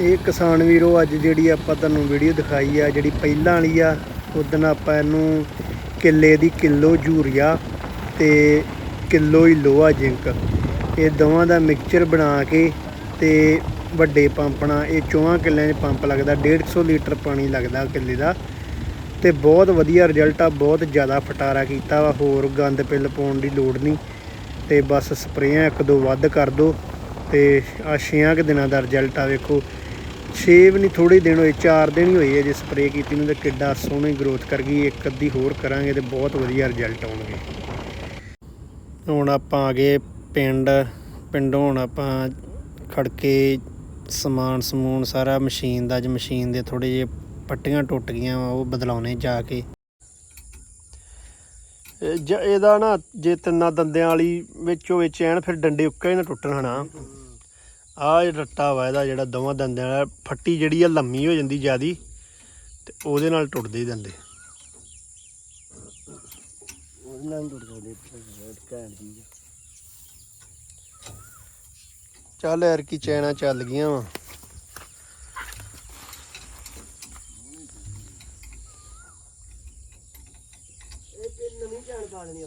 ਇਹ ਕਿਸਾਨ ਵੀਰੋ, ਅੱਜ ਜਿਹੜੀ ਆਪਾਂ ਤੁਹਾਨੂੰ ਵੀਡੀਓ ਦਿਖਾਈ ਆ, ਜਿਹੜੀ ਪਹਿਲਾਂ ਵਾਲੀ ਆ ਉਦੋਂ ਆਪਾਂ ਇਹਨੂੰ ਕਿੱਲੇ ਦੀ ਕਿਲੋ ਯੂਰੀਆ ਤੇ ਕਿਲੋ ਹੀ ਲੋਹਾ ਜ਼ਿੰਕ ਇਹ ਦੋਵਾਂ ਦਾ ਮਿਕਸਚਰ ਬਣਾ ਕੇ ਤੇ ਵੱਡੇ ਪੰਪ ਨਾਲ, ਇਹ ਚੋਹਾਂ ਕਿੱਲਿਆਂ 'ਚ ਪੰਪ ਲੱਗਦਾ 150 ਲੀਟਰ ਪਾਣੀ ਲੱਗਦਾ ਕਿੱਲੇ ਦਾ। ਤੇ ਬਹੁਤ ਵਧੀਆ ਰਿਜ਼ਲਟ ਆ, ਬਹੁਤ ਜ਼ਿਆਦਾ ਫਟਾਰਾ ਕੀਤਾ ਵਾ, ਹੋਰ ਗੰਦ ਪਿੱਲ ਪਾਉਣ ਦੀ ਲੋੜ ਨਹੀਂ। ਤੇ ਬਸ ਸਪਰੇਆਂ ਇੱਕ ਦੋ ਵੱਧ ਕਰ ਦੋ ਤੇ ਆ ਛੇਆਂ ਕੁ ਦਿਨਾਂ ਦਾ ਰਿਜ਼ਲਟ ਆ, ਵੇਖੋ। 6 ਵੀ ਨਹੀਂ ਥੋੜੇ ਦਿਨ ਹੋਏ 4 ਦਿਨ ਹੀ ਹੋਏ ਜੇ ਸਪਰੇਅ ਕੀਤੀ ਨੂੰ ਤੇ ਕਿੱਡਾ ਸੋਹਣੀ ਗਰੋਥ ਕਰ ਗਈ, ਇੱਕ ਅੱਧੀ ਹੋਰ ਕਰਾਂਗੇ ਤੇ ਬਹੁਤ ਵਧੀਆ ਰਿਜ਼ਲਟ ਆਉਣਗੇ। ਹੁਣ ਆਪਾਂ ਆ ਗਏ ਪਿੰਡ, ਪਿੰਡੋਂ ਹੁਣ ਆਪਾਂ ਖੜਕੇ ਸਮਾਨ ਸਮੂਨ ਸਾਰਾ ਮਸ਼ੀਨ ਦਾ, ਅੱਜ ਮਸ਼ੀਨ ਦੇ ਥੋੜੇ ਜਿਹੇ ਪੱਟੀਆਂ ਟੁੱਟ ਗਈਆਂ ਵਾ, ਉਹ ਬਦਲਾਉਣੇ ਜਾ ਕੇ। ਇਹਦਾ ਨਾ ਜੇ ਤਿੰਨਾਂ ਦੰਦਿਆਂ ਵਾਲੀ ਵਿੱਚੋਂ ਵਿੱਚ ਐਨ ਫਿਰ ਡੰਡੇ ਉੱਕਾ ਹੀ ਨਾ ਟੁੱਟਣ ਹਨਾ। ਆ ਰੱਟਾ ਵਾ ਇਹਦਾ ਜਿਹੜਾ ਦੋਵਾਂ ਦੰਦਿਆਂ ਵਾਲਾ ਫੱਟੀ ਜਿਹੜੀ ਆ ਲੰਮੀ ਹੋ ਜਾਂਦੀ ਜਿਆਦੀ ਤੇ ਉਹਦੇ ਨਾਲ ਟੁੱਟਦੇ ਹੀ ਦੰਦੇ। ਉਹਨਾਂ ਨੂੰ ਟੁੱਟ ਗਏ ਕਹਿਣ ਦੀ ਚੱਲ ਯਾਰ ਕੀ ਚੈਨਾ ਚੱਲ ਗਈਆਂ ਵਾ। ਨਵੀਂ ਜਾਣ ਪਾ ਲੈਣੀ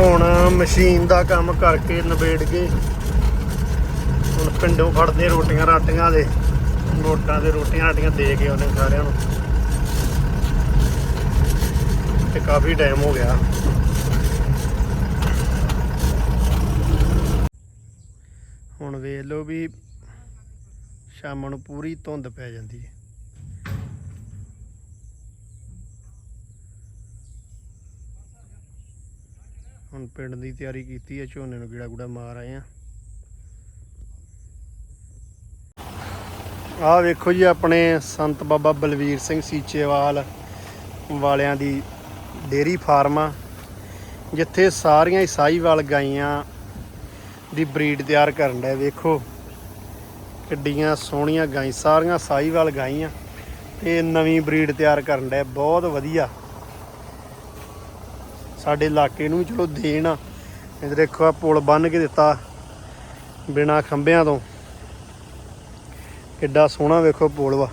ਹੁਣ ਮਸ਼ੀਨ ਦਾ ਕੰਮ ਕਰਕੇ ਨਿਬੇੜ ਕੇ ਹੁਣ ਪਿੰਡੋਂ ਫੜਦੇ ਰੋਟੀਆਂ ਰਾਟੀਆਂ ਦੇ ਨੋਟਾਂ ਦੇ ਰੋਟੀਆਂ ਰਾਟੀਆਂ ਦੇ ਕੇ ਉਹਨੇ ਸਾਰਿਆਂ ਨੂੰ। ਤੇ ਕਾਫੀ ਟਾਈਮ ਹੋ ਗਿਆ। ਹੁਣ ਵੇਖ ਲਓ ਵੀ ਸ਼ਾਮ ਨੂੰ ਪੂਰੀ ਧੁੰਦ ਪੈ ਜਾਂਦੀ ਹੈ। ਹੁਣ ਪਿੰਡ ਦੀ ਤਿਆਰੀ ਕੀਤੀ ਹੈ ਝੋਨੇ ਨੂੰ ਗੀੜਾ ਗੂੜਾ ਮਾਰ ਆਏ ਆ। ਆਹ ਵੇਖੋ ਜੀ ਆਪਣੇ ਸੰਤ ਬਾਬਾ ਬਲਵੀਰ ਸਿੰਘ ਸੀਚੇਵਾਲ ਵਾਲਿਆਂ ਦੀ ਡੇਰੀ ਫਾਰਮ ਆ, ਜਿੱਥੇ ਸਾਰੀਆਂ ਹੀ ਸਾਹੀਵਾਲ ਗਾਈਆਂ ਦੀ ਬਰੀਡ ਤਿਆਰ ਕਰਨ ਦਾ ਵੇਖੋ ਕਿੱਡੀਆਂ ਸੋਹਣੀਆਂ ਗਾਈ ਸਾਰੀਆਂ ਸਾਹੀਵਾਲ ਗਾਈਆਂ ਤੇ ਨਵੀਂ ਬਰੀਡ ਤਿਆਰ ਕਰਨ ਦਾ ਬਹੁਤ ਵਧੀਆ। ਸਾਡੇ ਇਲਾਕੇ ਨੂੰ ਚਲੋ ਦੇਣ ਆ। ਇਹ ਦੇਖੋ ਆ ਪੁਲ ਬੰਨ ਕੇ ਦਿੱਤਾ ਬਿਨਾ ਖੰਭਿਆਂ ਤੋਂ। ਕਿੱਡਾ ਸੋਹਣਾ ਵੇਖੋ ਪੁਲ ਵਾ।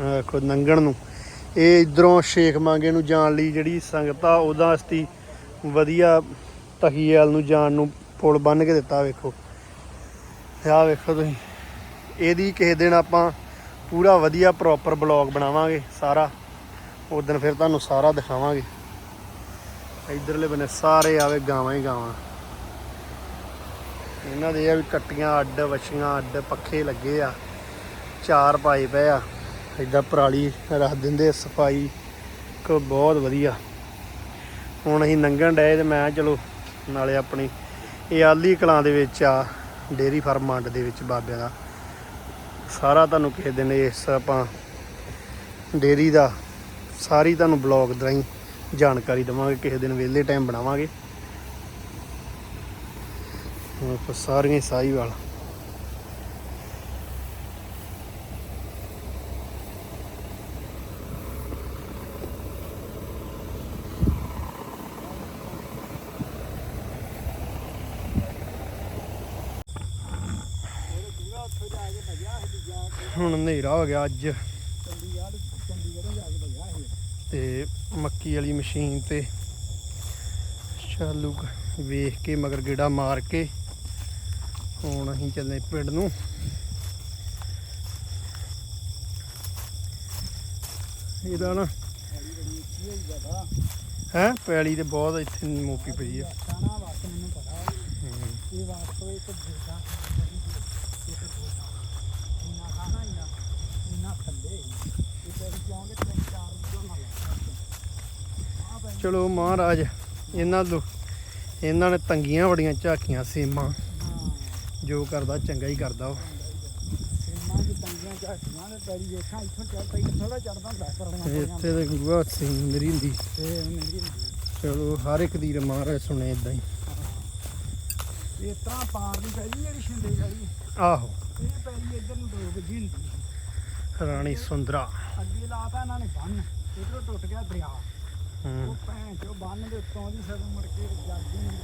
ਵੇਖੋ ਨੰਗਣ ਨੂੰ। ਇਹ ਇਧਰੋਂ ਸ਼ੇਖ ਮਾਂਗੇ ਨੂੰ ਜਾਣ ਲਈ ਜਿਹੜੀ ਸੰਗਤ ਆ, ਉਹਦਾ ਅਸਤੀ ਵਧੀਆ ਤਹੀਆਲ ਨੂੰ ਜਾਣ ਨੂੰ ਪੁਲ ਬੰਨ ਕੇ ਦਿੱਤਾ ਵੇਖੋ। ਆਹ ਵੇਖੋ ਤੁਸੀਂ। ਇਹਦੀ ਕਿਸੇ ਦਿਨ ਆਪਾਂ ਪੂਰਾ ਵਧੀਆ ਪ੍ਰੋਪਰ ਬਲੌਗ ਬਣਾਵਾਂਗੇ ਸਾਰਾ। ਉਸ ਦਿਨ ਫਿਰ ਤੁਹਾਨੂੰ ਸਾਰਾ ਦਿਖਾਵਾਂਗੇ। ਇਧਰਲੇ ਬੰਨੇ ਸਾਰੇ ਆਵੇ ਗਾਵਾਂ ਹੀ ਗਾਵਾਂ। ਇਹਨਾਂ ਦੇ ਆ ਵੀ ਕੱਟੀਆਂ ਅੱਡ, ਵਛੀਆਂ ਅੱਡ, ਪੱਖੇ ਲੱਗੇ ਆ, ਚਾਰ ਪਾਏ ਪਏ ਆ। ਏਦਾਂ ਪਰਾਲੀ ਰੱਖ ਦਿੰਦੇ ਸਫ਼ਾਈ ਕੋ ਬਹੁਤ ਵਧੀਆ। ਹੁਣ ਅਸੀਂ ਲੰਘਣ ਡਏ ਤੇ ਮੈਂ ਚਲੋ ਨਾਲੇ ਆਪਣੀ ਇਹ ਆਲੀ ਕਲਾਂ ਦੇ ਵਿੱਚ ਆ, ਡੇਰੀ ਫਾਰਮ ਮੰਡ ਦੇ ਵਿੱਚ ਬਾਬਿਆਂ ਦਾ। ਸਾਰਾ ਤੁਹਾਨੂੰ ਕਿਸੇ ਦਿਨ ਇਸ ਆਪਾਂ ਡੇਰੀ ਦਾ ਸਾਰੀ ਤੁਹਾਨੂੰ ਬਲੌਗ ਰਾਹੀਂ ਜਾਣਕਾਰੀ ਦਵਾਂਗੇ, ਕਿਸੇ ਦਿਨ ਵਿਹਲੇ ਟਾਈਮ ਬਣਾਵਾਂਗੇ। ਹੁਣ ਸਾਰੀਆਂ ਹੀ ਸਾਹੀਵਾਲ ਹੁਣ ਹਨੇਰਾ ਹੋ ਗਿਆ ਅੱਜ। ਚੰਡੀਗੜ੍ਹ ਚੰਡੀਗੜ੍ਹੋਂ ਜਾ ਕੇ ਭਜਿਆ ਸੀ ਤੇ ਮੱਕੀ ਵਾਲੀ ਮਸ਼ੀਨ ਤੇ ਚਾਲੂ ਵੇਖ ਕੇ ਮਗਰ ਗੇੜਾ ਮਾਰ ਕੇ ਹੁਣ ਅਸੀਂ ਚੱਲੇ ਪਿੰਡ ਨੂੰ। ਇਹਦਾ ਨਾ ਹੈ? ਪੈਲੀ ਤੇ ਬਹੁਤ ਇੱਥੇ ਮੋਪੀ ਪਈ ਆ। ਇਹ ਵਾਸਤਵ ਇੱਕ ਬੇਟਾ ਇੱਕ ਬੇਟਾ ਇੰਨਾ ਖਾਣਾ ਇੰਨਾ ਇੰਨਾ ਥੱਲੇ ਇਹ ਤੇਰੀ ਚਾਹੁੰਦੇ ਤਿੰਨ ਚਾਰ ਵੀਡੀਓ ਨਾਲ ਆ ਭਾਈ ਚਲੋ ਮਹਾਰਾਜ ਇਹਨਾਂ ਨੂੰ ਇਹਨਾਂ ਨੇ ਤੰਗੀਆਂ ਬੜੀਆਂ ਝਾਕੀਆਂ ਸੀਮਾਂ। ਜੋ ਕਰਦਾ ਚੰਗਾ ਹੀ ਕਰਦਾ ਉਹ। ਇੱਥੋਂ ਪਈ ਤੇ ਗੁਰੂਆ ਸਿੰਘ ਮੇਰੀ ਹੁੰਦੀ। ਤੇ ਚਲੋ ਹਰ ਇੱਕ ਦੀ ਮਹਾਰਾਜ ਸੁਣੇ ਇਦਾਂ ਹੀ। ਇਸ ਤਰ੍ਹਾਂ ਪਾਰ ਨਹੀਂ ਪਈ ਜਿਹੜੀ ਛਿੰਦੇ ਗਈ ਆਹੋ। ਇਹ ਪੈਰੀ ਇੱਧਰ ਨੂੰ ਡੋਬ ਗਈ ਹੁੰਦੀ। ਰਾਣੀ ਸੁੰਦਰਾ। ਅੱਗੇ ਲਾਤਾ ਇਹਨਾਂ ਨੇ ਬੰਨ। ਇਧਰੋਂ ਟੁੱਟ ਗਿਆ ਦਰਿਆ। ਉਹ ਭੈਣ ਚੋ ਬੰਨ ਦੇ ਉੱਤੋਂ ਦੀ ਸਭ ਮੁੜ ਕੇ ਜਾਂਦੀ ਨਹੀਂ